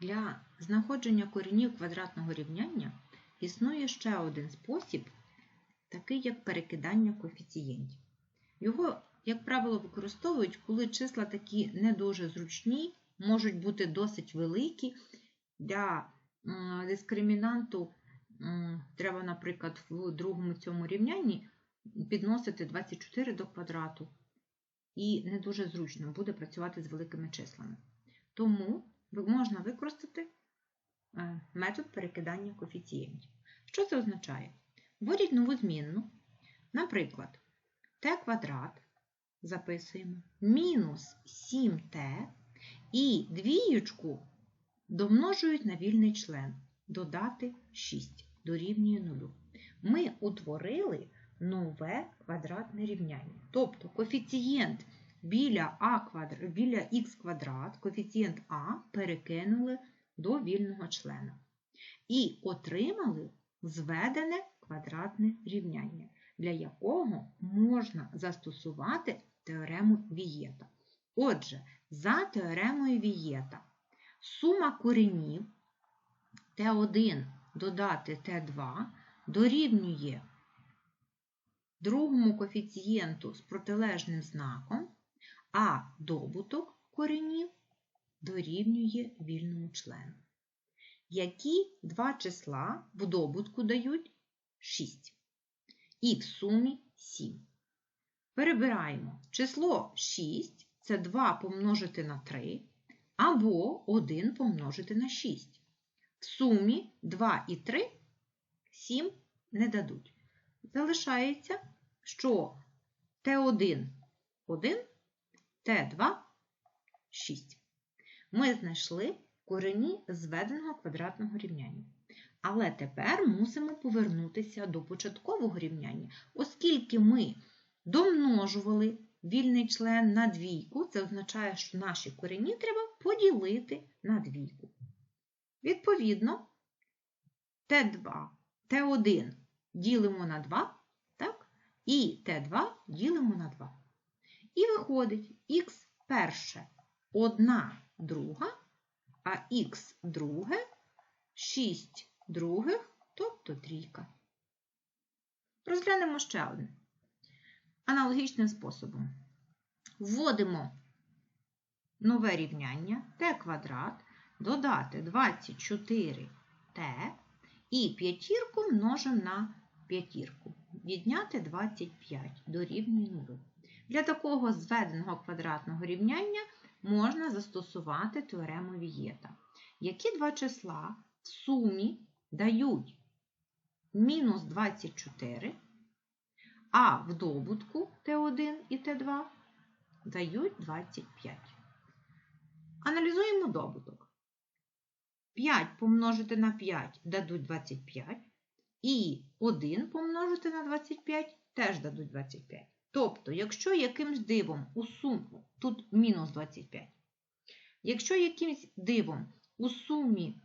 Для знаходження коренів квадратного рівняння існує ще один спосіб, такий як перекидання коефіцієнтів. Його, як правило, використовують, коли числа такі не дуже зручні, можуть бути досить великі. Для дискримінанту треба, наприклад, в другому цьому рівнянні підносити 24 до квадрату. І не дуже зручно буде працювати з великими числами. Тому можна використати е, метод перекидання коефіцієнтів. Що це означає? Вводять нову змінну, наприклад, t квадрат записуємо мінус 7t і двіючку домножують на вільний член, додати 6 дорівнює 0. Ми утворили нове квадратне рівняння. Тобто коефіцієнт біля, а квадр... біля х квадрат, коефіцієнт а перекинули до вільного члена. І отримали зведене квадратне рівняння, для якого можна застосувати теорему Вієта. Отже, за теоремою Вієта сума коренів Т1 додати Т2 дорівнює другому коефіцієнту з протилежним знаком, а добуток коренів дорівнює вільному члену. Які два числа в добутку дають 6 і в сумі 7. Перебираємо число 6 це 2 помножити на 3 або 1 помножити на 6. В сумі 2 і 3 7 не дадуть. Залишається, що Т1 1, Т2 6. Ми знайшли корені зведеного квадратного рівняння. Але тепер мусимо повернутися до початкового рівняння, оскільки ми домножували вільний член на двійку, це означає, що наші корені треба поділити на двійку. Відповідно, Т2, Т1 ділимо на 2, так? і Т2 ділимо на 2. І виходить х перше 1 друга, а х друге 6 других, тобто трійка. Розглянемо ще одне. Аналогічним способом. Вводимо нове рівняння t квадрат, додати 24t і п'ятірку множимо на п'ятірку. Відняти 25 дорівнює 0. Для такого зведеного квадратного рівняння можна застосувати теорему Вієта. Які два числа в сумі дають мінус 24, а в добутку Т1 і Т2 дають 25. Аналізуємо добуток. 5 помножити на 5 дадуть 25, і 1 помножити на 25 теж дадуть 25. Тобто, якщо якимсь дивом у суму, тут мінус 25, якщо якимсь дивом у сумі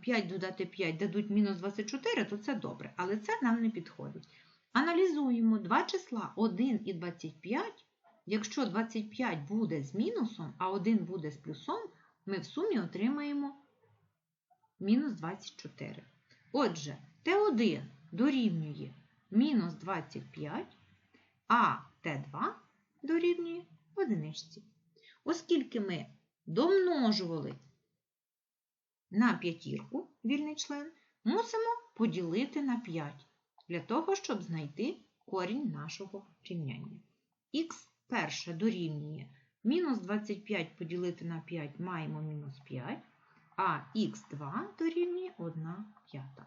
5 додати 5 дадуть мінус 24, то це добре, але це нам не підходить. Аналізуємо два числа 1 і 25. Якщо 25 буде з мінусом, а 1 буде з плюсом, ми в сумі отримаємо мінус 24. Отже, Т1 дорівнює мінус 25, а Т2 дорівнює одиничці. Оскільки ми домножували на п'ятірку вільний член, мусимо поділити на 5 для того, щоб знайти корінь нашого рівняння. Х перше дорівнює мінус 25 поділити на 5 маємо мінус 5, а х2 дорівнює 1 п'ята.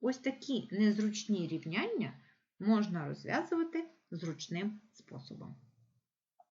Ось такі незручні рівняння можна розв'язувати зручним способом.